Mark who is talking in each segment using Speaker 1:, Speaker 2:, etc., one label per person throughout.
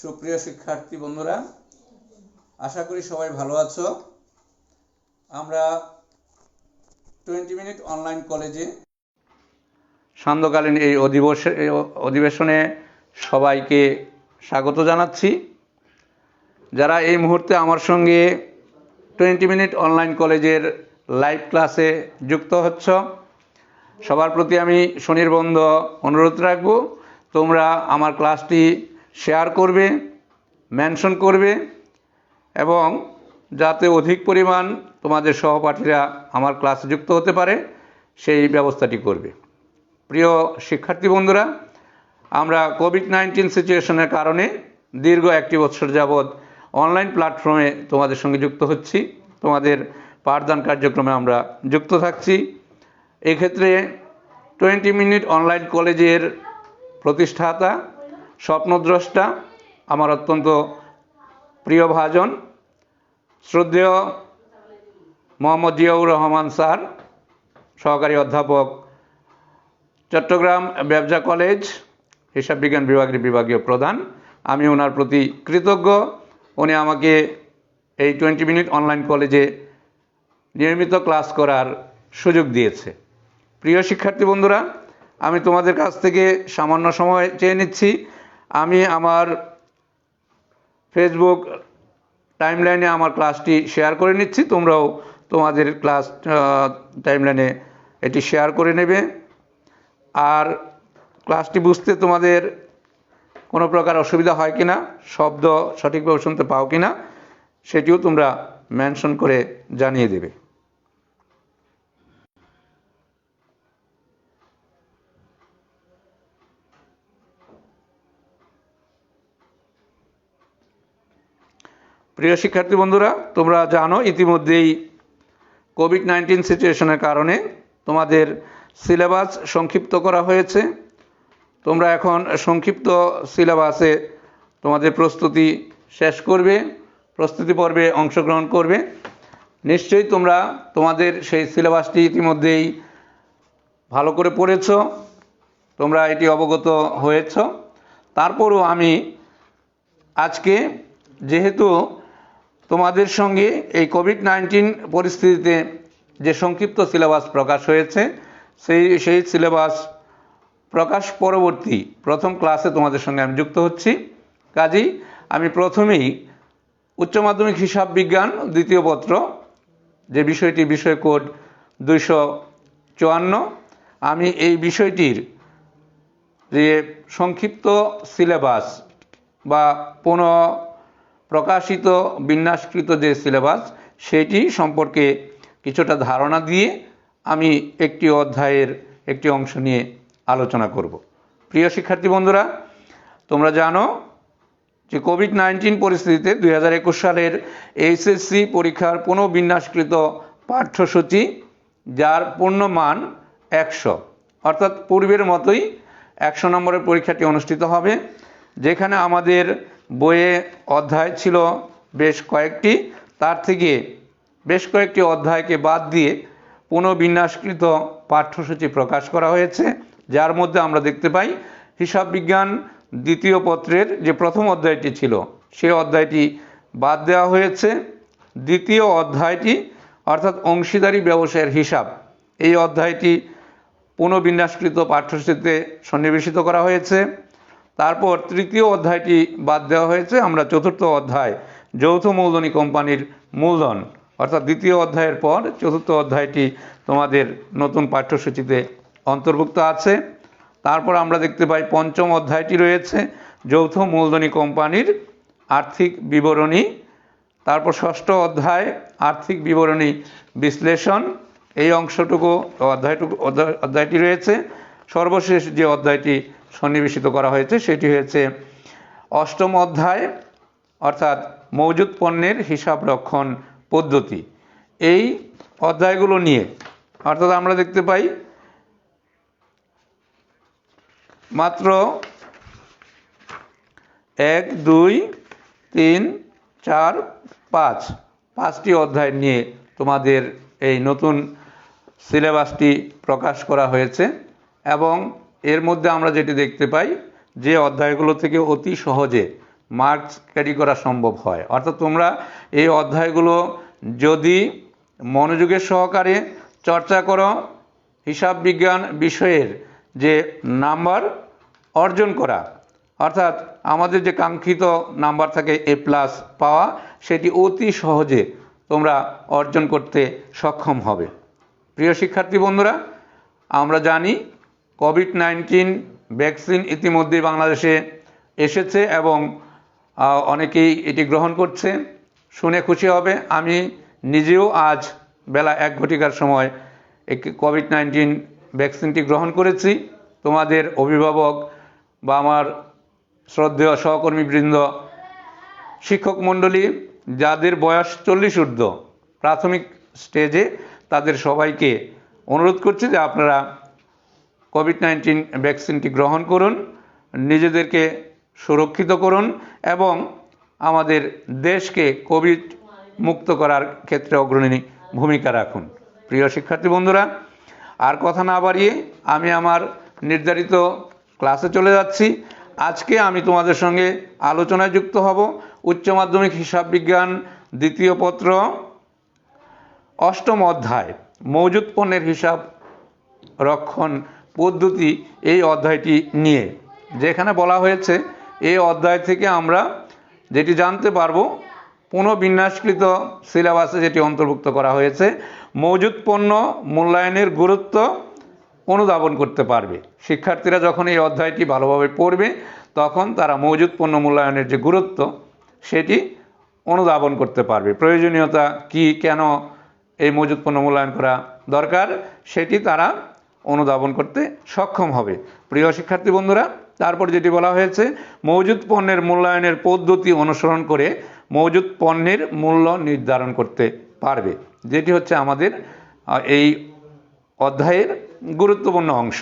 Speaker 1: সুপ্রিয় শিক্ষার্থী বন্ধুরা, আশা করি সবাই ভালো আছো। আমরা টোয়েন্টি মিনিট অনলাইন কলেজে সান্ধ্যকালীন এই অধিবেশ অধিবেশনে সবাইকে স্বাগত জানাচ্ছি। যারা এই মুহূর্তে আমার সঙ্গে টোয়েন্টি মিনিট অনলাইন কলেজের লাইভ ক্লাসে যুক্ত হচ্ছ, সবার প্রতি আমি সুনির্বন্ধ অনুরোধ রাখব। তোমরা আমার ক্লাসটি শেয়ার করবে মেনশন করবে এবং যাতে অধিক পরিমাণ তোমাদের সহপাঠীরা আমার ক্লাসে যুক্ত হতে পারে, সেই ব্যবস্থাটি করবে। প্রিয় শিক্ষার্থী বন্ধুরা, আমরা কোভিড নাইন্টিন সিচুয়েশনের কারণে দীর্ঘ একটি বছর যাবৎ অনলাইন প্ল্যাটফর্মে তোমাদের সঙ্গে যুক্ত হচ্ছি। তোমাদের পাঠদান কার্যক্রমে আমরা যুক্ত থাকছি। এক্ষেত্রে টোয়েন্টি মিনিট অনলাইন কলেজের প্রতিষ্ঠাতা স্বপ্নদ্রষ্টা, আমার অত্যন্ত প্রিয় ভাজন, শ্রদ্ধেয় মোহাম্মদ জিয়াউর রহমান স্যার, সহকারী অধ্যাপক, চট্টগ্রাম ব্যবসা কলেজ, হিসাব বিজ্ঞান বিভাগের বিভাগীয় প্রধান। আমি ওনার প্রতি কৃতজ্ঞ। উনি আমাকে এই টোয়েন্টি মিনিট অনলাইন কলেজে নিয়মিত ক্লাস করার সুযোগ দিয়েছে। প্রিয় শিক্ষার্থী বন্ধুরা, আমি তোমাদের কাছ থেকে সামান্য সময় চেয়ে নিচ্ছি। আমি আমার ফেসবুক টাইমলাইনে আমার ক্লাসটি শেয়ার করে নিচ্ছি। তোমরাও তোমাদের ক্লাস টাইমলাইনে এটি শেয়ার করে নেবে। আর ক্লাসটি বুঝতে তোমাদের কোনো প্রকার অসুবিধা হয় কি না শব্দ সঠিকভাবে শুনতে পাও কি না সেটিও তোমরা মেনশন করে জানিয়ে দেবে। প্রিয় শিক্ষার্থী বন্ধুরা, তোমরা জানো ইতিমধ্যেই কোভিড নাইন্টিন সিচুয়েশনের কারণে তোমাদের সিলেবাস সংক্ষিপ্ত করা হয়েছে। তোমরা এখন সংক্ষিপ্ত সিলেবাসে তোমাদের প্রস্তুতি শেষ করবে, প্রস্তুতি পর্বে অংশগ্রহণ করবে। নিশ্চয়ই তোমরা তোমাদের সেই সিলেবাসটি ইতিমধ্যেই ভালো করে পড়েছ, তোমরা এটি অবগত হয়েছ। তারপরও আমি আজকে যেহেতু তোমাদের সঙ্গে এই কোভিড নাইন্টিন পরিস্থিতিতে যে সংক্ষিপ্ত সিলেবাস প্রকাশ হয়েছে, সেই সেই সিলেবাস প্রকাশ পরবর্তী প্রথম ক্লাসে তোমাদের সঙ্গে আমি যুক্ত হচ্ছি। কাজেই আমি প্রথমেই উচ্চ মাধ্যমিক হিসাব বিজ্ঞান দ্বিতীয় পত্র, যে বিষয়টি বিষয় কোড দুইশো চুয়ান্ন, আমি এই বিষয়টির যে সংক্ষিপ্ত সিলেবাস বা পুনঃ প্রকাশিত বিন্যাসকৃত যে সিলেবাস, সেটি সম্পর্কে কিছুটা ধারণা দিয়ে আমি একটি অধ্যায়ের একটি অংশ নিয়ে আলোচনা করব। প্রিয় শিক্ষার্থী বন্ধুরা, তোমরা জানো যে কোভিড নাইন্টিন পরিস্থিতিতে দুই হাজার একুশ সালের এইচএসসি পরীক্ষার পুনঃবিন্যাসকৃত পাঠ্যসূচি, যার পূর্ণ মান একশো। অর্থাৎ পূর্বের মতোই একশো নম্বরের পরীক্ষাটি অনুষ্ঠিত হবে, যেখানে আমাদের বইয়ে অধ্যায় ছিল বেশ কয়েকটি। তার থেকে বেশ কয়েকটি অধ্যায়কে বাদ দিয়ে পুনর্বিন্যাসকৃত পাঠ্যসূচি প্রকাশ করা হয়েছে, যার মধ্যে আমরা দেখতে পাই হিসাব বিজ্ঞান দ্বিতীয় পত্রের যে প্রথম অধ্যায়টি ছিল, সেই অধ্যায়টি বাদ দেওয়া হয়েছে। দ্বিতীয় অধ্যায়টি অর্থাৎ অংশীদারি ব্যবসায়ের হিসাব, এই অধ্যায়টি পুনঃবিন্যাসকৃত পাঠ্যসূচিতে সন্নিবেশিত করা হয়েছে। তারপর তৃতীয় অধ্যায়টি বাদ দেওয়া হয়েছে। আমরা চতুর্থ অধ্যায় যৌথ মূলধনী কোম্পানির মূলধন, অর্থাৎ দ্বিতীয় অধ্যায়ের পর চতুর্থ অধ্যায়টি তোমাদের নতুন পাঠ্যসূচিতে অন্তর্ভুক্ত আছে। তারপর আমরা দেখতে পাই পঞ্চম অধ্যায়টি রয়েছে, যৌথ মূলধনী কোম্পানির আর্থিক বিবরণী। তারপর ষষ্ঠ অধ্যায়, আর্থিক বিবরণী বিশ্লেষণ। এই অংশটুকু, অধ্যায়টুকু অধ্যায়টি রয়েছে। সর্বশেষ যে অধ্যায়টি সন্নিবেশিত করা হয়েছে, সেটি হয়েছে অষ্টম অধ্যায়, অর্থাৎ মজুদ পণ্যের হিসাব রক্ষণ পদ্ধতি। এই অধ্যায়গুলো নিয়ে, অর্থাৎ আমরা দেখতে পাই, মাত্র এক, দুই, তিন, চার, পাঁচ, পাঁচটি অধ্যায় নিয়ে তোমাদের এই নতুন সিলেবাসটি প্রকাশ করা হয়েছে এবং এর মধ্যে আমরা যেটি দেখতে পাই যে অধ্যায়গুলো থেকে অতি সহজে মার্কস ক্যারি করা সম্ভব হয়। অর্থাৎ তোমরা এই অধ্যায়গুলো যদি মনোযোগের সহকারে চর্চা করো, হিসাব বিজ্ঞান বিষয়ের যে নাম্বার অর্জন করা, অর্থাৎ আমাদের যে কাঙ্ক্ষিত নাম্বার থাকে এ প্লাস পাওয়া, সেটি অতি সহজে তোমরা অর্জন করতে সক্ষম হবে। প্রিয় শিক্ষার্থী বন্ধুরা, আমরা জানি কোভিড নাইন্টিন ভ্যাকসিন ইতিমধ্যেই বাংলাদেশে এসেছে এবং অনেকেই এটি গ্রহণ করছে। শুনে খুশি হবে। আমি নিজেও আজ বেলা এক ঘটিকার সময় একটি কোভিড নাইন্টিন ভ্যাকসিনটি গ্রহণ করেছি। তোমাদের অভিভাবক বা আমার শ্রদ্ধেয় সহকর্মীবৃন্দ, শিক্ষক মণ্ডলী, যাদের বয়স চল্লিশ ঊর্ধ্ব, প্রাথমিক স্টেজে তাদের সবাইকে অনুরোধ করছি যে আপনারা কোভিড নাইন্টিন ভ্যাকসিনটি গ্রহণ করুন, নিজেদেরকে সুরক্ষিত করুন এবং আমাদের দেশকে কোভিড মুক্ত করার ক্ষেত্রে অগ্রণী ভূমিকা রাখুন। প্রিয় শিক্ষার্থী বন্ধুরা, আর কথা না বাড়িয়ে আমি আমার নির্ধারিত ক্লাসে চলে যাচ্ছি। আজকে আমি তোমাদের সঙ্গে আলোচনায় যুক্ত হব উচ্চ মাধ্যমিক হিসাব বিজ্ঞান দ্বিতীয় পত্র, অষ্টম অধ্যায় মজুত পণ্যের হিসাব রক্ষণ পদ্ধতি এই অধ্যায়টি নিয়ে। যেখানে বলা হয়েছে, এই অধ্যায় থেকে আমরা যেটি জানতে পারব পুনঃবিন্যাসকৃত সিলেবাসে যেটি অন্তর্ভুক্ত করা হয়েছে মজুত পণ্য মূল্যায়নের গুরুত্ব অনুধাবন করতে পারবে। শিক্ষার্থীরা যখন এই অধ্যায়টি ভালোভাবে পড়বে, তখন তারা মজুত পণ্য মূল্যায়নের যে গুরুত্ব, সেটি অনুধাবন করতে পারবে। প্রয়োজনীয়তা কি, কেন এই মজুত পণ্য মূল্যায়ন করা দরকার, সেটি তারা অনুধাবন করতে সক্ষম হবে। প্রিয় শিক্ষার্থী বন্ধুরা, তারপর যেটি বলা হয়েছে মজুত পণ্যের মূল্যায়নের পদ্ধতি অনুসরণ করে মজুত পণ্যের মূল্য নির্ধারণ করতে পারবে। যেটি হচ্ছে আমাদের এই অধ্যায়ের গুরুত্বপূর্ণ অংশ।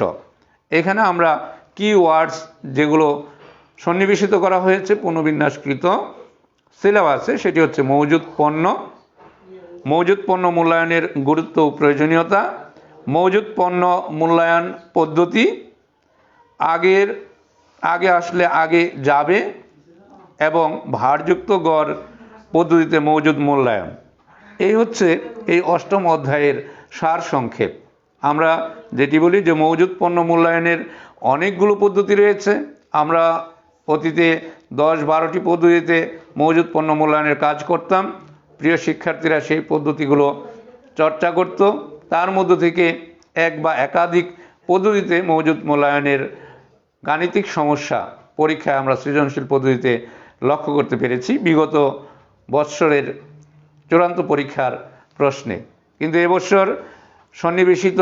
Speaker 1: এখানে আমরা কি ওয়ার্ডস যেগুলো সন্নিবেশিত করা হয়েছে, পুনর্বিন্যাসকৃত সিলেবাসে সেটি হচ্ছে মজুত পণ্য মজুত পণ্য মূল্যায়নের গুরুত্ব ও প্রয়োজনীয়তা মজুত পণ্য মূল্যায়ন পদ্ধতি আগের, আগে আসলে আগে যাবে এবং ভারযুক্ত গড় পদ্ধতিতে মজুদ মূল্যায়ন। এই হচ্ছে এই অষ্টম অধ্যায়ের সার সংক্ষেপ। আমরা যেটি বলি যে মজুদ পণ্য মূল্যায়নের অনেকগুলো পদ্ধতি রয়েছে। আমরা অতীতে দশ বারোটি পদ্ধতিতে মজুদ পণ্য মূল্যায়নের কাজ করতাম। প্রিয় শিক্ষার্থীরা সেই পদ্ধতিগুলো চর্চা করত। তার মধ্য থেকে এক বা একাধিক পদ্ধতিতে মজুদ মূল্যায়নের গাণিতিক সমস্যা পরীক্ষায় আমরা সৃজনশীল পদ্ধতিতে লক্ষ্য করতে পেরেছি। বিগত বৎসরের চূড়ান্ত পরীক্ষার প্রশ্নে। কিন্তু এবছর সন্নিবেশিত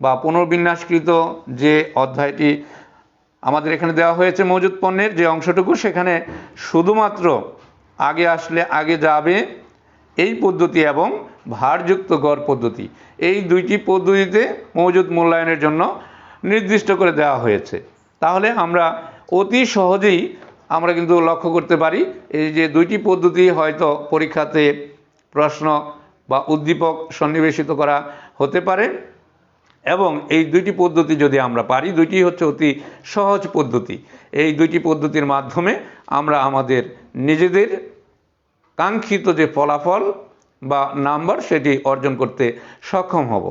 Speaker 1: বা পুনর্বিন্যাসকৃত যে অধ্যায়টি আমাদের এখানে দেওয়া হয়েছে মজুদ পণ্যের, যে অংশটুকু, সেখানে শুধুমাত্র আগে আসলে আগে যাবে এই পদ্ধতি এবং ভারযুক্ত গড় পদ্ধতি। এই দুইটি পদ্ধতিতে মজুদ মূল্যায়নের জন্য নির্দিষ্ট করে দেওয়া হয়েছে। তাহলে আমরা অতি সহজেই আমরা কিন্তু লক্ষ্য করতে পারি, এই যে দুইটি পদ্ধতি হয়তো পরীক্ষাতে প্রশ্ন বা উদ্দীপক সন্নিবেশিত করা হতে পারে এবং এই দুইটি পদ্ধতি যদি আমরা পারি, দুইটি হচ্ছে অতি সহজ পদ্ধতি। এই দুইটি পদ্ধতির মাধ্যমে আমরা আমাদের নিজেদের কাঙ্ক্ষিত যে ফলাফল বা নাম্বার সেটি অর্জন করতে সক্ষম হব।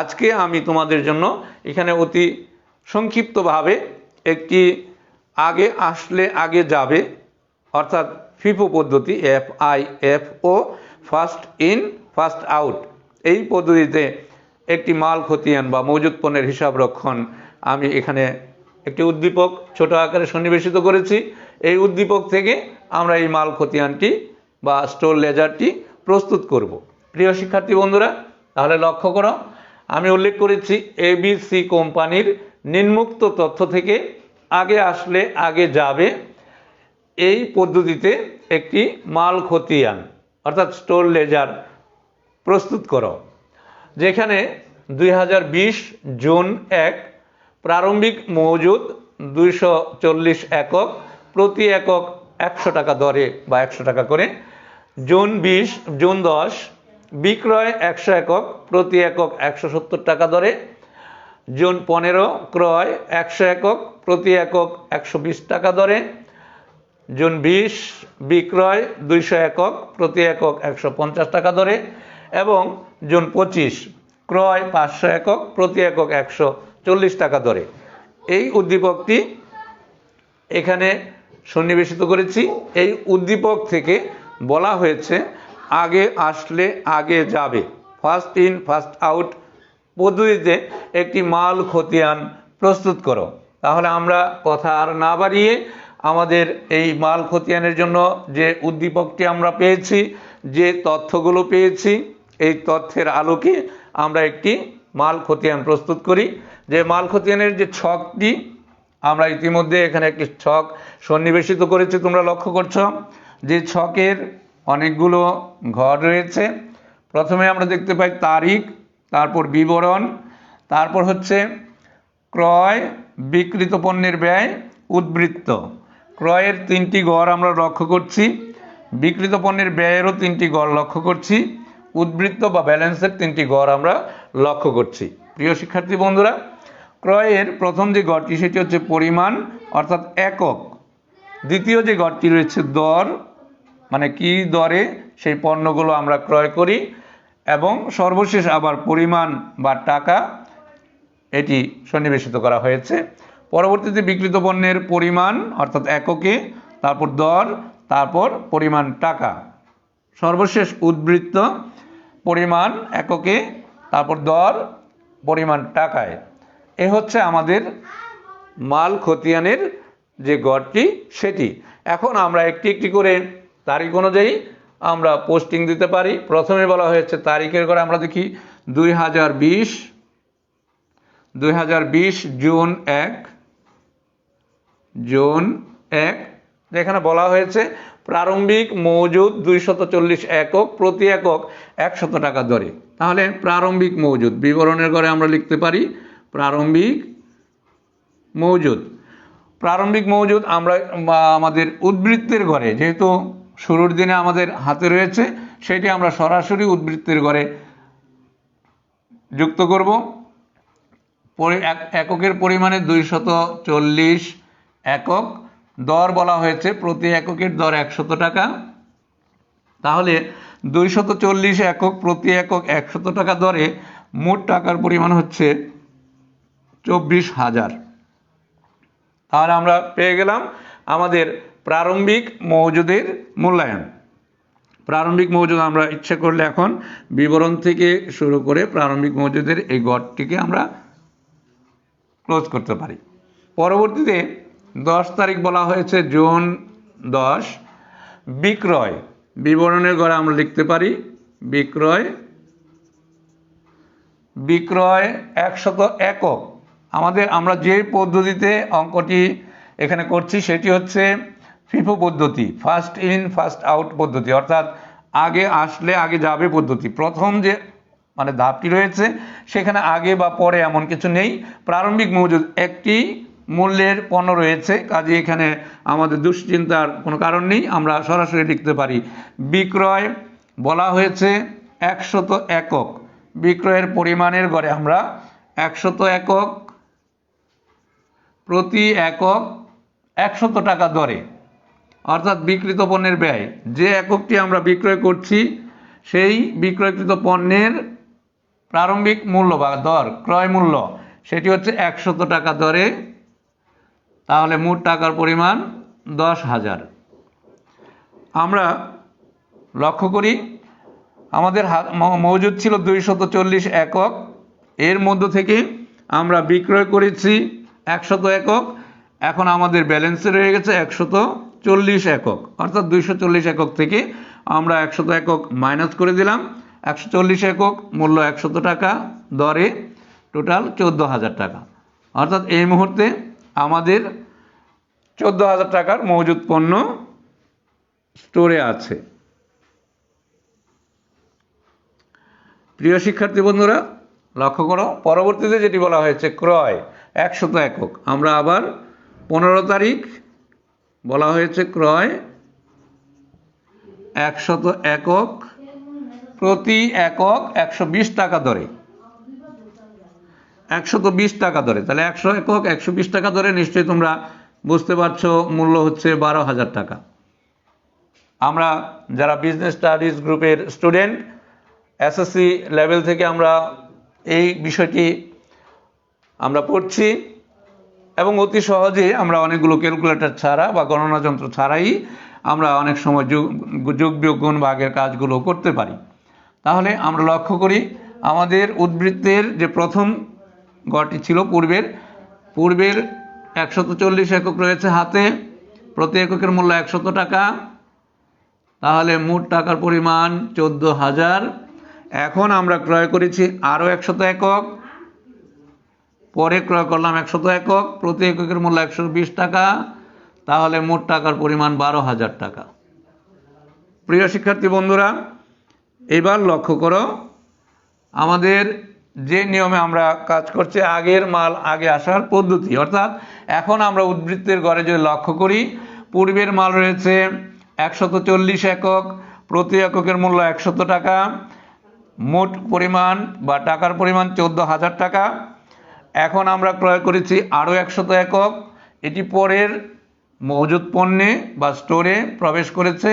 Speaker 1: আজকে আমি তোমাদের জন্য এখানে অতি সংক্ষিপ্তভাবে একটি আগে আসলে আগে যাবে, অর্থাৎ ফিফো পদ্ধতি F I F O first in first out এই পদ্ধতিতে একটি মাল খতিয়ান বা মজুত পণ্যের হিসাব রক্ষণ আমি এখানে একটি উদ্দীপক ছোট আকারে সন্নিবেশিত করেছি। এই উদ্দীপক থেকে আমরা এই মাল খতিয়ানটি বা স্টোর লেজারটি প্রস্তুত করব। প্রিয় শিক্ষার্থী বন্ধুরা, তাহলে লক্ষ্য করো, আমি উল্লেখ করেছি এবিসি কোম্পানির নিম্মুক্ত তথ্য থেকে আগে আসলে আগে যাবে এই পদ্ধতিতে একটি মাল খতিয়ান, অর্থাৎ স্টোর লেজার প্রস্তুত করো, যেখানে দুই হাজার বিশ জুন এক প্রারম্ভিক মজুদ দুইশো চল্লিশ একক প্রতি একক একশো টাকা দরে বা একশো টাকা করে জুন বিশ, জুন দশ, বিক্রয় একশো একক, প্রতি একক একশো সত্তর টাকা দরে। জুন পনেরো, ক্রয় একশো একক, প্রতি একক একশো বিশ টাকা দরে। জুন বিশ, বিক্রয় দুইশো একক, প্রতি একক একশো পঞ্চাশ টাকা দরে। এবং জুন পঁচিশ, ক্রয় পাঁচশো একক, প্রতি একক একশো চল্লিশ টাকা দরে। এই উদ্দীপকটি এখানে সন্নিবেশিত করেছি। এই উদ্দীপক থেকে বলা হয়েছে, আগে আসলে আগে যাবে। ফার্স্ট ইন ফার্স্ট আউট পদ্ধতিতে একটি মাল খতিয়ান প্রস্তুত করো। তাহলে আমরা কথা আর না বাড়িয়ে আমাদের এই মাল খতিয়ানের জন্য যে উদ্দীপকটি আমরা পেয়েছি, যে তথ্যগুলো পেয়েছি, এই তথ্যের আলোকে আমরা একটি মাল খতিয়ান প্রস্তুত করি। যে মাল খতিয়ানের যে ছকটি, আমরা ইতিমধ্যে এখানে একটি ছক সন্নিবেশিত করেছি, তোমরা লক্ষ্য করছ। যে ছকের অনেকগুলো ঘর রয়েছে। প্রথমে আমরা দেখতে পাই তারিখ, তারপর বিবরণ, তারপর হচ্ছে ক্রয়, বিকৃত পণ্যের ব্যয়, উদ্বৃত্ত। ক্রয়ের তিনটি গড় আমরা লক্ষ্য করছি, বিকৃত পণ্যের ব্যয়েরও তিনটি গড় লক্ষ্য করছি, উদ্বৃত্ত বা ব্যালেন্সের তিনটি গড় আমরা লক্ষ্য করছি। প্রিয় শিক্ষার্থী বন্ধুরা, ক্রয়ের প্রথম যে গড়টি সেটি হচ্ছে পরিমাণ, অর্থাৎ একক। দ্বিতীয় যে গড়টি রয়েছে, দর মানে কি দরে সেই পণ্যগুলো আমরা ক্রয় করি এবং সর্বশেষ আবার পরিমাণ বা টাকা এটি সন্নিবেশিত করা হয়েছে। পরবর্তীতে বিকৃত পণ্যের পরিমাণ অর্থাৎ এককে, তারপর দর, তারপর পরিমাণ টাকা। সর্বশেষ উদ্বৃত্ত পরিমাণ এককে, তারপর দর, পরিমাণ টাকায়। এ হচ্ছে আমাদের মাল খতিয়ানের যে গড়টি, সেটি। এখন আমরা একটি একটি করে তারিখ অনুযায়ী আমরা পোস্টিং দিতে পারি। প্রথমে বলা হয়েছে তারিখের করে আমরা দেখি দুই হাজার বিশ, দুই হাজার বিশ জুন এক জুন এক। যেখানে বলা হয়েছে প্রারম্ভিক মজুদ দুইশত চল্লিশ একক, প্রতি একক একশত টাকা দরে। তাহলে প্রারম্ভিক মজুদ, বিবরণের ঘরে আমরা লিখতে পারি প্রারম্ভিক মজুদ। প্রারম্ভিক মজুদ আমরা আমাদের উদ্বৃত্তের ঘরে, যেহেতু শুরুর দিনে আমাদের হাতে রয়েছে, সেটি আমরা সরাসরি উদ্বৃত্তের ঘরে যুক্ত করব। এককের পরিমাণে দুইশত চল্লিশ একক। দর বলা হয়েছে, প্রতি এককের দর একশত টাকা। তাহলে দুইশত চল্লিশ একক প্রতি একক একশত টাকা দরে মোট টাকার পরিমাণ হচ্ছে চব্বিশ হাজার। তাহলে আমরা পেয়ে গেলাম আমাদের প্রারম্ভিক মৌজুদের মূল্যায়ন। প্রারম্ভিক মৌজুদ আমরা ইচ্ছে করলে এখন বিবরণ থেকে শুরু করে প্রারম্ভিক মৌজুদের এই গড়টিকে আমরা ক্লোজ করতে পারি। পরবর্তীতে দশ তারিখ বলা হয়েছে, জুন দশ। বিক্রয়, বিবরণের ঘরে আমরা লিখতে পারি। বিক্রয় বিক্রয় একশত একক। আমাদের, আমরা যে পদ্ধতিতে অঙ্কটি এখানে করছি সেটি হচ্ছে ফিফো পদ্ধতি ফার্স্ট ইন ফার্স্ট আউট পদ্ধতি, অর্থাৎ আগে আসলে আগে যাবে পদ্ধতি। প্রথম যে মানে ধাপটি রয়েছে, সেখানে আগে বা পরে এমন কিছু নেই। প্রারম্ভিক মজুদ একটি মূল্যের পণ্য রয়েছে, কাজে এখানে আমাদের দুশ্চিন্তার কোনো কারণ নেই, আমরা সরাসরি লিখতে পারি। বিক্রয় বলা হয়েছে একশত একক। বিক্রয়ের পরিমাণের গড়ে আমরা একশত একক প্রতি একক একশত টাকা দরে। অর্থাৎ বিক্রিত পণ্যের ব্যয়। যে এককটি আমরা বিক্রয় করছি, সেই বিক্রয়কৃত পণ্যের প্রারম্ভিক মূল্য বা দর, ক্রয় মূল্য, সেটি হচ্ছে একশত টাকা দরে। তাহলে মোট টাকার পরিমাণ দশ হাজার। আমরা লক্ষ্য করি, আমাদের মজুদ ছিল দুইশত চল্লিশ একক। এর মধ্য থেকে আমরা বিক্রয় করেছি একশত একক। এখন আমাদের ব্যালেন্সে রয়ে গেছে একশত চল্লিশ একক, অর্থাৎ দুইশো চল্লিশ একক থেকে আমরা একশত একক মাইনাস করে দিলাম। একশো চল্লিশ একক মূল্য একশত টাকা, দরে টোটাল চোদ্দ হাজার টাকা। অর্থাৎ এই মুহূর্তে আমাদের চোদ্দ হাজার টাকার মজুদ পণ্য স্টোরে আছে। প্রিয় শিক্ষার্থী বন্ধুরা, লক্ষ্য করো, পরবর্তীতে যেটি বলা হয়েছে, ক্রয়, একশত একক। আমরা আবার পনেরো তারিখ বলা হয়েছে ক্রয় একশত একক প্রতি একক একশো বিশ টাকা দরে। একশত বিশ টাকা দরে। তাহলে একশো একক একশো বিশ টাকা দরে নিশ্চয়ই তোমরা বুঝতে পারছ, মূল্য হচ্ছে বারো হাজার টাকা। আমরা যারা বিজনেস স্টাডিজ গ্রুপের স্টুডেন্ট এসএসসি লেভেল থেকে আমরা এই বিষয়টি আমরা পড়ছি। এবং অতি সহজে আমরা অনেকগুলো ক্যালকুলেটর ছাড়া বা গণনা যন্ত্র ছাড়াই আমরা অনেক সময় যোগ যোগ বিয়োগ গুণ ভাগের কাজগুলো করতে পারি। তাহলে আমরা লক্ষ্য করি, আমাদের উদ্বৃত্তের যে প্রথম গড়টি ছিল পূর্বের পূর্বের একশত চল্লিশ একক রয়েছে হাতে, প্রতি এককের মূল্য একশত টাকা। তাহলে মোট টাকার পরিমাণ চোদ্দ হাজার। এখন আমরা ক্রয় করেছি আরও একশত একক। পরে ক্রয় করলাম একশত একক, প্রতি এককের মূল্য একশো বিশ টাকা, তাহলে মোট টাকার পরিমাণ বারো হাজার টাকা। প্রিয় শিক্ষার্থী বন্ধুরা, এবার লক্ষ্য করো, আমাদের যে নিয়মে আমরা কাজ করছি, আগের মাল আগে আসার পদ্ধতি। অর্থাৎ এখন আমরা উদ্বৃত্তের গড়ে যদি লক্ষ্য করি, পূর্বের মাল রয়েছে একশত চল্লিশ একক, প্রতি এককের মূল্য একশত টাকা, মোট পরিমাণ বা টাকার পরিমাণ চোদ্দ হাজার টাকা। এখন আমরা ক্রয় করেছি আরও একশত একক। এটি পরের মজুদ পণ্যে বা স্টোরে প্রবেশ করেছে।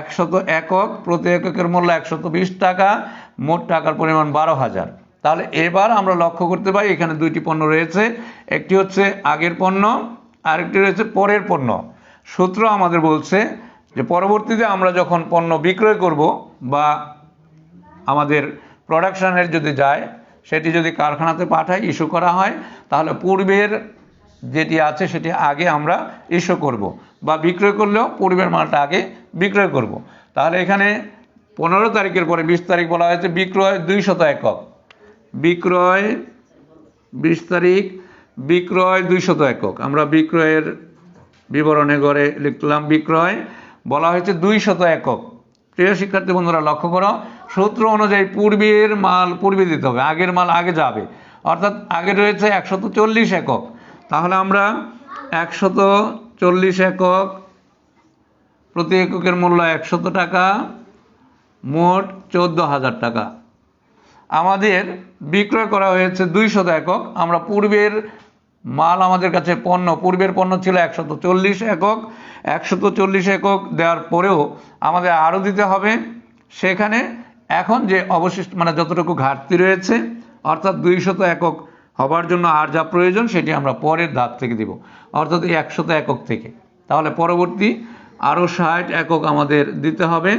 Speaker 1: একশত একক, প্রতি এককের মূল্য একশত বিশ টাকা, মোট টাকার পরিমাণ বারো হাজার। তাহলে এবার আমরা লক্ষ্য করতে পারি এখানে দুইটি পণ্য রয়েছে। একটি হচ্ছে আগের পণ্য, আরেকটি রয়েছে পরের পণ্য। সূত্র আমাদের বলছে যে পরবর্তীতে আমরা যখন পণ্য বিক্রয় করব বা আমাদের প্রোডাকশানের যদি যায় সেটি যদি কারখানাতে পাঠায়, ইস্যু করা হয়, তাহলে পূর্বের যেটি আছে সেটি আগে আমরা ইস্যু করব বা বিক্রয় করলেও পূর্বের মালটা আগে বিক্রয় করব। তাহলে এখানে পনেরো তারিখের পরে, বিশ তারিখ বলা হয়েছে, বিক্রয় দুই শত একক। বিক্রয়, বিশ তারিখ, বিক্রয় দুই শত একক। আমরা বিক্রয়ের বিবরণে গড়ে লিখলাম বিক্রয়, বলা হয়েছে দুই শত একক। প্রিয় শিক্ষার্থী বন্ধুরা, লক্ষ্য করো, সূত্র অনুযায়ী পূর্বের মাল পূর্বে দিতে হবে, আগের মাল আগে যাবে। অর্থাৎ আগে রয়েছে একশত চল্লিশ একক। তাহলে আমরা একশত চল্লিশ একক, প্রতি এককের মূল্য একশত টাকা, মোট চোদ্দ হাজার টাকা। আমাদের বিক্রয় করা হয়েছে দুইশত একক, আমরা পূর্বের মাল আমাদের কাছে পণ্য, পূর্বের পণ্য ছিল একশত চল্লিশ একক। একশত চল্লিশ একক দেওয়ার পরেও আমাদের আরও দিতে হবে। সেখানে এখন যে অবশিষ্ট মানে যতটুকু ঘাটতি রয়েছে, অর্থাৎ দুইশত একক হবার জন্য আর যা প্রয়োজন সেটি আমরা পরের ধাপ থেকে দিব, অর্থাৎ এই একশত একক থেকে। তাহলে পরবর্তী আরও ষাট একক আমাদের দিতে হবে।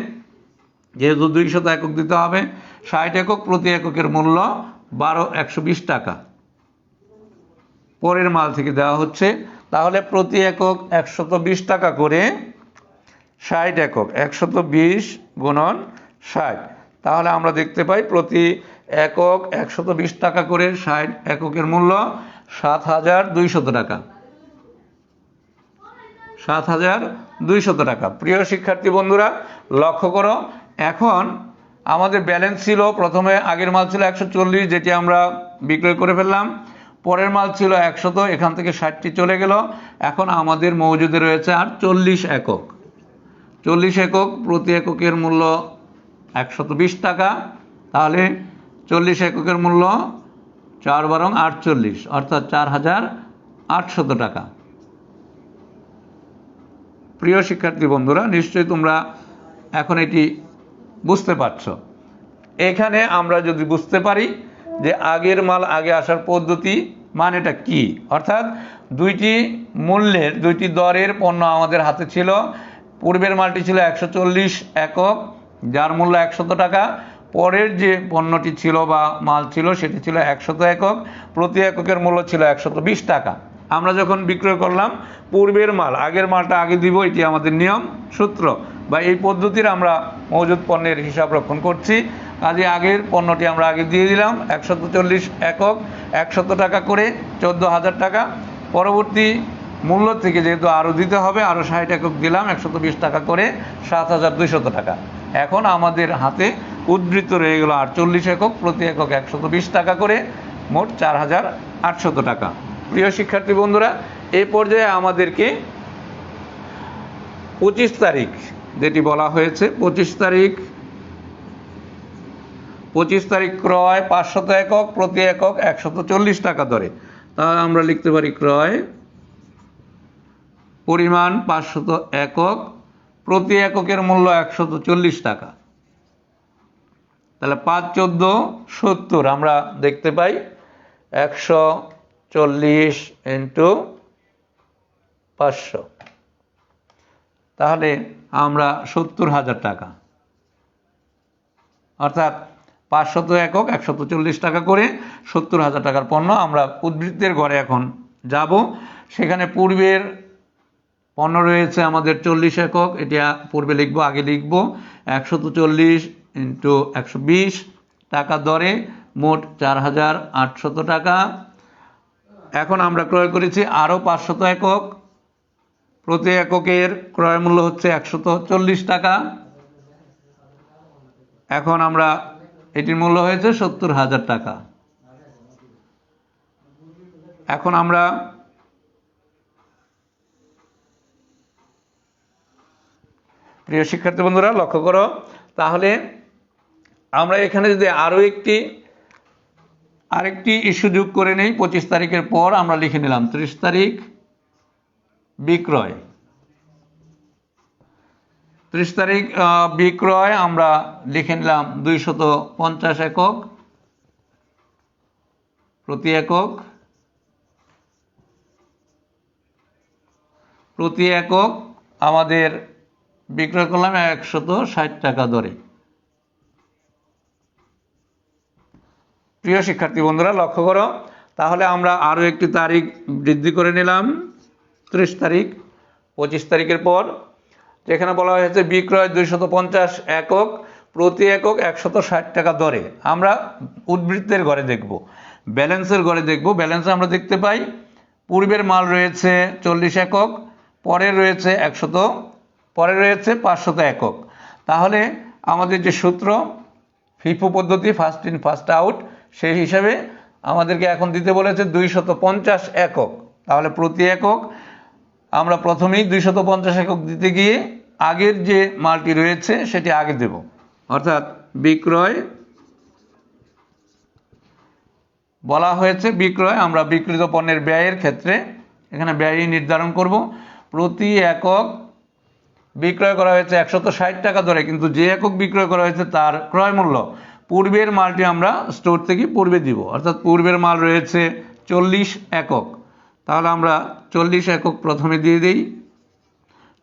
Speaker 1: যেহেতু দুইশত একক দিতে হবে, ষাট একক প্রতি এককের মূল্য বারো, একশো টাকা। পরের মাল থেকে দেওয়া হচ্ছে। তাহলে প্রতি একক একশত বিশ টাকা করে ষাট একক, একশত বিশ গুণন ষাট। তাহলে আমরা দেখতে পাই প্রতি একক একশত বিশ টাকা করে ষাট এককের মূল্য সাত হাজার দুইশত টাকা। সাত হাজার দুইশত টাকা। প্রিয় শিক্ষার্থী বন্ধুরা, লক্ষ্য করো, এখন আমাদের ব্যালেন্স ছিল, প্রথমে আগের মাল ছিল একশো চল্লিশ, যেটি আমরা বিক্রয় করে ফেললাম। পরের মাল ছিল একশত, এখান থেকে ষাটটি চলে গেল। এখন আমাদের মজুদে রয়েছে আর চল্লিশ একক। চল্লিশ একক, প্রতি এককের মূল্য একশত বিশ টাকা। তাহলে চল্লিশ এককের মূল্য চার বারং আটচল্লিশ, অর্থাৎ চার হাজার আটশত টাকা। প্রিয় শিক্ষার্থী বন্ধুরা, নিশ্চয়ই তোমরা এখন এটি বুঝতে পারছ। এখানে আমরা যদি বুঝতে পারি যে আগের মাল আগে আসার পদ্ধতি মানেটা কি? অর্থাৎ দুইটি মূল্যের, দুইটি দরের পণ্য আমাদের হাতে ছিল। পূর্বের মালটি ছিল একশো চল্লিশ একক, যার মূল্য একশত টাকা। পরের যে পণ্যটি ছিল বা মাল ছিল, সেটি ছিল একশত একক। প্রতি এককের মূল্য ছিল একশত টাকা। আমরা যখন বিক্রয় করলাম, পূর্বের মাল, আগের মালটা আগে দিব, এটি আমাদের নিয়ম, সূত্র। বা এই পদ্ধতির আমরা মজুদ পণ্যের হিসাব রক্ষণ করছি। কাজে আগের পণ্যটি আমরা আগে দিয়ে দিলাম, একশত চল্লিশ একক, একশত টাকা করে চোদ্দ হাজার টাকা। পরবর্তী মূল্য থেকে যেহেতু আরও দিতে হবে আরও ষাট একক দিলাম, একশত বিশ টাকা করে সাত হাজার দুইশত টাকা। এখন আমাদের হাতে উদ্ধৃত রয়ে গেল আটচল্লিশ একক, প্রতি একক একশত বিশ টাকা করে, মোট চার হাজার আটশত টাকা। প্রিয় শিক্ষার্থী বন্ধুরা এই পর্যায়ে আমাদেরকে পঁচিশ তারিখ যেটি বলা হয়েছে, পঁচিশ তারিখ পঁচিশ তারিখ ক্রয় পাঁচশত একক, প্রতি একক একশত চল্লিশ টাকা দরে। তাহলে আমরা লিখতে পারি ক্রয়, পরিমাণ পাঁচশত একক, প্রতি এককের মূল্য একশত চল্লিশ টাকা। তাহলে পাঁচ চোদ্দ সত্তর আমরা দেখতে পাই একশো চল্লিশ ইন্টু পাঁচশো। তাহলে আমরা সত্তর হাজার টাকা। অর্থাৎ পাঁচশত একক একশত চল্লিশ টাকা করে সত্তর হাজার টাকার পণ্য আমরা উদ্বৃত্তের ঘরে এখন যাব। সেখানে পূর্বের পণ্য রয়েছে আমাদের চল্লিশ একক, এটা পূর্বে লিখব, আগে লিখব। একশত চল্লিশ ইন্টু একশো বিশ, টাকা দরে মোট চার হাজার আটশত টাকা। এখন আমরা ক্রয় করেছি আরও পাঁচশত একক। প্রতি এককের ক্রয় মূল্য হচ্ছে একশত চল্লিশ টাকা। এখন আমরা এটির মূল্য হয়েছে সত্তর হাজার টাকা। এখন আমরা প্রিয় শিক্ষার্থী বন্ধুরা, লক্ষ্য করো। তাহলে আমরা এখানে যদি আরও একটি আরেকটি ইস্যু যোগ করে নেই, পঁচিশ তারিখের পর আমরা লিখে নিলাম ত্রিশ তারিখ, বিক্রয়। ত্রিশ তারিখ বিক্রয় আমরা লিখে নিলাম দুইশত পঞ্চাশ একক, প্রতি একক প্রতি একক আমাদের বিক্রয় করলাম একশত ষাট টাকা দরে। প্রিয় শিক্ষার্থী বন্ধুরা, লক্ষ্য করো। তাহলে আমরা আরও একটি তারিখ বৃদ্ধি করে নিলাম, ত্রিশ তারিখ, পঁচিশ তারিখের পর। যেখানে বলা হয়েছে বিক্রয় দুইশত পঞ্চাশ একক, প্রতি একক একশত ষাট টাকা দরে। আমরা উদ্বৃত্তের ঘরে দেখব, ব্যালেন্সের ঘরে দেখব। ব্যালেন্সে আমরা দেখতে পাই, পূর্বের মাল রয়েছে চল্লিশ একক, পরে রয়েছে একশত, পরে রয়েছে পাঁচশত একক। তাহলে আমাদের যে সূত্র, ফিফো পদ্ধতি, ফার্স্ট ইন, ফার্স্ট আউট সেই হিসাবে আমাদেরকে এখন দিতে বলেছে দুইশত পঞ্চাশ একক। তাহলে প্রতি একক আমরা প্রথমেই দুইশত পঞ্চাশ একক দিতে গিয়ে আগের যে মালটি রয়েছে সেটি আগে দেব। অর্থাৎ বিক্রয় বলা হয়েছে বিক্রয়, আমরা বিক্রিত পণ্যের ব্যয়ের ক্ষেত্রে এখানে ব্যয় নির্ধারণ করব। প্রতি একক বিক্রয় করা হয়েছে একশত টাকা দরে কিন্তু যে একক বিক্রয় করা হয়েছে তার ক্রয় মূল্য পূর্বের মালটি আমরা স্টোর থেকে পূর্বে দিব। অর্থাৎ পূর্বের মাল রয়েছে চল্লিশ একক। তাহলে আমরা চল্লিশ একক প্রথমে দিয়ে দিই।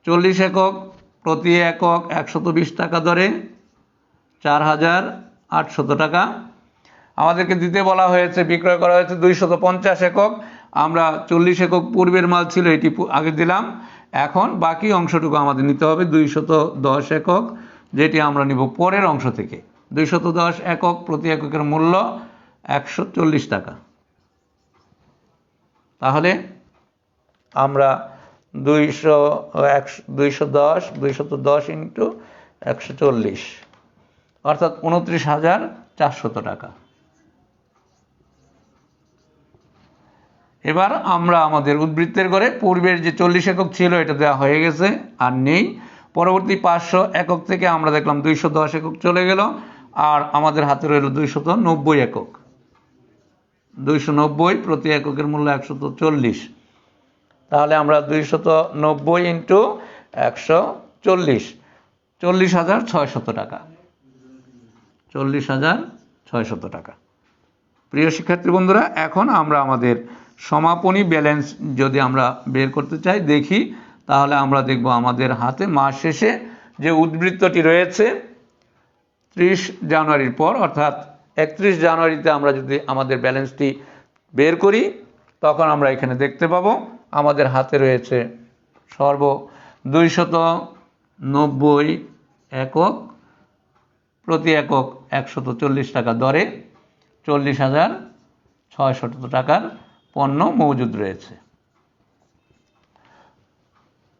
Speaker 1: চল্লিশ একক প্রতি একক একশত বিশ টাকা দরে চার হাজার আটশত টাকা। আমাদেরকে দিতে বলা হয়েছে, বিক্রয় করা হয়েছে দুইশত পঞ্চাশ একক। আমরা চল্লিশ একক পূর্বের মাল ছিল, এটি আগে দিলাম। এখন বাকি অংশটুকু আমাদের নিতে হবে দুইশত দশ একক, যেটি আমরা নিব পরের অংশ থেকে। দুইশত দশ একক প্রতি এককের মূল্য একশো চল্লিশ টাকা। তাহলে আমরা দুইশো একশো দুইশো দশ দুইশত দশ ইন্টু একশো চল্লিশ, অর্থাৎ উনত্রিশ হাজার চারশত টাকা। এবার আমরা আমাদের উদ্বৃত্তের করে পূর্বের যে চল্লিশ একক ছিল এটা দেওয়া হয়ে গেছে, আর নেই। পরবর্তী পাঁচশো একক থেকে আমরা দেখলাম দুইশো দশ একক চলে গেল। আর আমাদের হাতে রইল দুইশত নব্বই একক। দুইশো নব্বই প্রতি এককের মূল্য একশত চল্লিশ। তাহলে আমরা দুইশত নব্বই ইন্টু একশো চল্লিশ। চল্লিশ হাজার ছয়শত টাকা। চল্লিশ হাজার ছয়শত টাকা। প্রিয় শিক্ষার্থী বন্ধুরা, এখন আমরা আমাদের সমাপনী ব্যালেন্স যদি আমরা বের করতে চাই, দেখি, তাহলে আমরা দেখব আমাদের হাতে মাস শেষে যে উদ্বৃত্তটি রয়েছে ত্রিশ জানুয়ারির পর, অর্থাৎ একত্রিশ জানুয়ারিতে আমরা যদি আমাদের ব্যালেন্সটি বের করি, তখন আমরা এখানে দেখতে পাবো আমাদের হাতে রয়েছে সর্ব দুইশত নব্বই একক, প্রতি একক একশত চল্লিশ টাকা দরে চল্লিশ হাজার ছয়শত টাকার পণ্য মজুদ রয়েছে।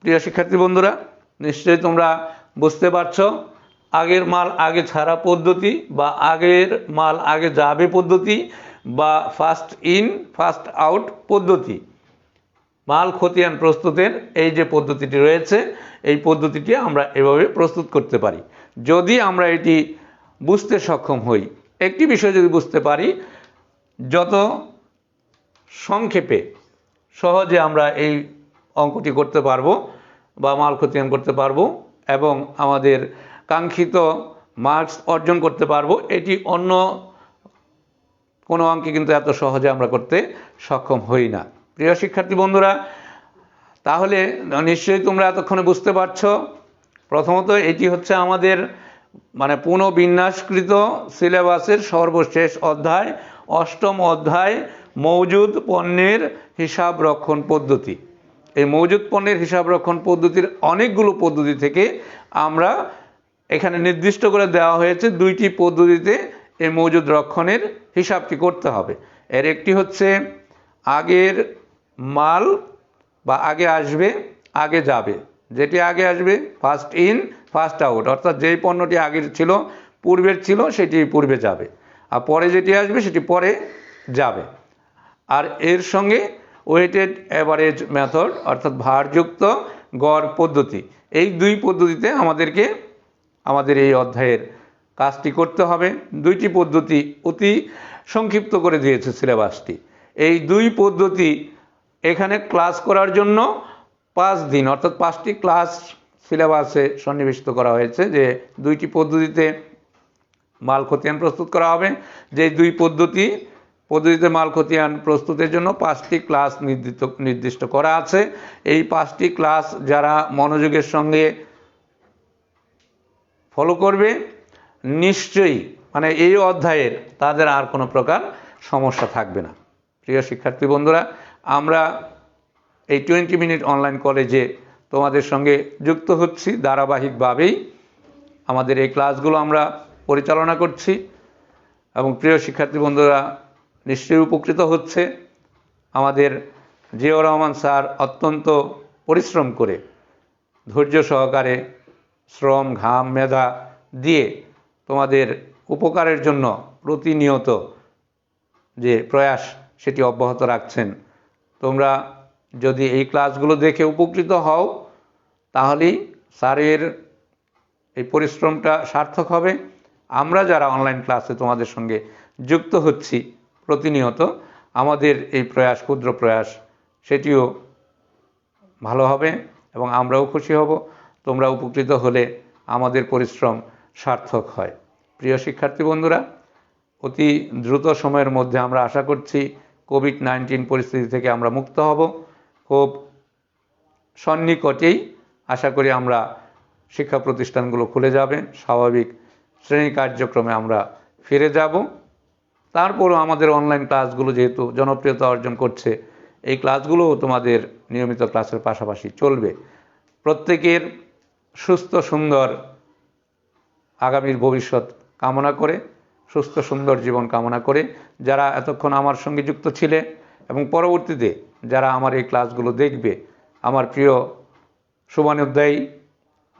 Speaker 1: প্রিয় শিক্ষার্থী বন্ধুরা, নিশ্চয়ই তোমরা বুঝতে পারছ আগের মাল আগে ছাড়া পদ্ধতি বা আগের মাল আগে যাবে পদ্ধতি বা ফার্স্ট ইন ফার্স্ট আউট পদ্ধতি। মাল খতিয়ান প্রস্তুতের এই যে পদ্ধতিটি রয়েছে, এই পদ্ধতিটি আমরা এভাবে প্রস্তুত করতে পারি। যদি আমরা এটি বুঝতে সক্ষম হই, একটি বিষয় যদি বুঝতে পারি, যত সংক্ষেপে সহজে আমরা এই অঙ্কটি করতে পারব বা মাল খতিয়ান করতে পারব এবং আমাদের কাঙ্ক্ষিত মার্কস অর্জন করতে পারব। এটি অন্য কোনো অঙ্কে কিন্তু এত সহজে আমরা করতে সক্ষম হই না। প্রিয় শিক্ষার্থী বন্ধুরা, তাহলে নিশ্চয়ই তোমরা এতক্ষণে বুঝতে পারছ। প্রথমত এটি হচ্ছে আমাদের মানে পুনঃবিন্যাসকৃত সিলেবাসের সর্বশেষ অধ্যায়, অষ্টম অধ্যায়, মৌজুদ পণ্যের হিসাব রক্ষণ পদ্ধতি। এই মৌজুদ পণ্যের হিসাব রক্ষণ পদ্ধতির অনেকগুলো পদ্ধতি থেকে আমরা এখানে নির্দিষ্ট করে দেওয়া হয়েছে দুইটি পদ্ধতিতে এই মৌজুদ রক্ষণের হিসাবটি করতে হবে। এর একটি হচ্ছে আগের মাল বা আগে আসবে, আগে যাবে। যেটি আগে আসবে ফার্স্ট ইন ফার্স্ট আউট অর্থাৎ যেই পণ্যটি আগের ছিল, পূর্বের ছিল, সেটি পূর্বে যাবে। আর পরে যেটি আসবে, সেটি পরে যাবে। আর এর সঙ্গে ওয়েটেড অ্যাভারেজ মেথড অর্থাৎ ভারযুক্ত গড় পদ্ধতি, এই দুই পদ্ধতিতে আমাদেরকে আমাদের এই অধ্যায়ের কাজটি করতে হবে। দুইটি পদ্ধতি অতি সংক্ষিপ্ত করে দিয়েছে সিলেবাসটি। এই দুই পদ্ধতি এখানে ক্লাস করার জন্য পাঁচ দিন, অর্থাৎ পাঁচটি ক্লাস সিলেবাসে সন্নিবেশিত করা হয়েছে যে দুইটি পদ্ধতিতে মাল খতিয়ান প্রস্তুত করা হবে। যে দুই পদ্ধতি, পদ্ধতিতে মাল খতিয়ান প্রস্তুতের জন্য পাঁচটি ক্লাস নির্দিষ্ট নির্দিষ্ট করা আছে। এই পাঁচটি ক্লাস যারা মনোযোগের সঙ্গে ফলো করবে, নিশ্চয়ই মানে এই অধ্যায়ের তাদের আর কোনো প্রকার সমস্যা থাকবে না। প্রিয় শিক্ষার্থী বন্ধুরা, আমরা এই টোয়েন্টি মিনিট অনলাইন কলেজে তোমাদের সঙ্গে যুক্ত হচ্ছি ধারাবাহিকভাবেই। আমাদের এই ক্লাসগুলো আমরা পরিচালনা করছি এবং প্রিয় শিক্ষার্থী বন্ধুরা, নিশ্চয়ই উপকৃত হচ্ছে। আমাদের জিয়াউর রহমান স্যার অত্যন্ত পরিশ্রম করে ধৈর্য সহকারে শ্রম, ঘাম, মেধা দিয়ে তোমাদের উপকারের জন্য প্রতিনিয়ত যে প্রয়াস সেটি অব্যাহত রাখছেন। তোমরা যদি এই ক্লাসগুলো দেখে উপকৃত হও, তাহলেই স্যারের এই পরিশ্রমটা সার্থক হবে। আমরা যারা অনলাইন ক্লাসে তোমাদের সঙ্গে যুক্ত হচ্ছি প্রতিনিয়ত, আমাদের এই প্রয়াস, ক্ষুদ্র প্রয়াস, সেটিও ভালো হবে এবং আমরাও খুশি হব। তোমরা উপকৃত হলে আমাদের পরিশ্রম সার্থক হয়। প্রিয় শিক্ষার্থী বন্ধুরা, অতি দ্রুত সময়ের মধ্যে আমরা আশা করছি কোভিড নাইন্টিন পরিস্থিতি থেকে আমরা মুক্ত হব। খুব সন্নিকটেই আশা করি আমরা শিক্ষা প্রতিষ্ঠানগুলো খুলে যাবে। স্বাভাবিক শ্রেণি কার্যক্রমে আমরা ফিরে যাব। তারপরও আমাদের অনলাইন ক্লাসগুলো যেহেতু জনপ্রিয়তা অর্জন করছে, এই ক্লাসগুলোও তোমাদের নিয়মিত ক্লাসের পাশাপাশি চলবে। প্রত্যেকের সুস্থ, সুন্দর আগামীর ভবিষ্যৎ কামনা করে, সুস্থ, সুন্দর জীবন কামনা করে যারা এতক্ষণ আমার সঙ্গে যুক্ত ছিলে এবং পরবর্তীতে যারা আমার এই ক্লাসগুলো দেখবে, আমার প্রিয় শুভানুধ্যায়ী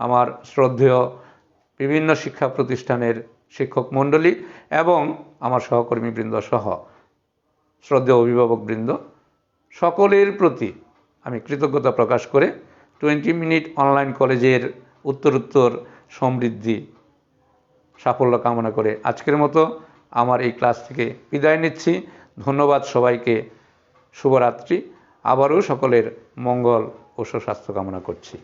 Speaker 1: আমার শ্রদ্ধেয় বিভিন্ন শিক্ষা প্রতিষ্ঠানের শিক্ষক মণ্ডলী এবং আমার সহকর্মীবৃন্দ সহ শ্রদ্ধেয় অভিভাবকবৃন্দ, সকলের প্রতি আমি কৃতজ্ঞতা প্রকাশ করে টোয়েন্টি মিনিট অনলাইন কলেজের উত্তরোত্তর সমৃদ্ধি সাফল্য কামনা করে আজকের মতো আমার এই ক্লাস থেকে বিদায় নিচ্ছি। ধন্যবাদ সবাইকে। শুভরাত্রি। আবারও সকলের মঙ্গল ও সুস্বাস্থ্য কামনা করছি।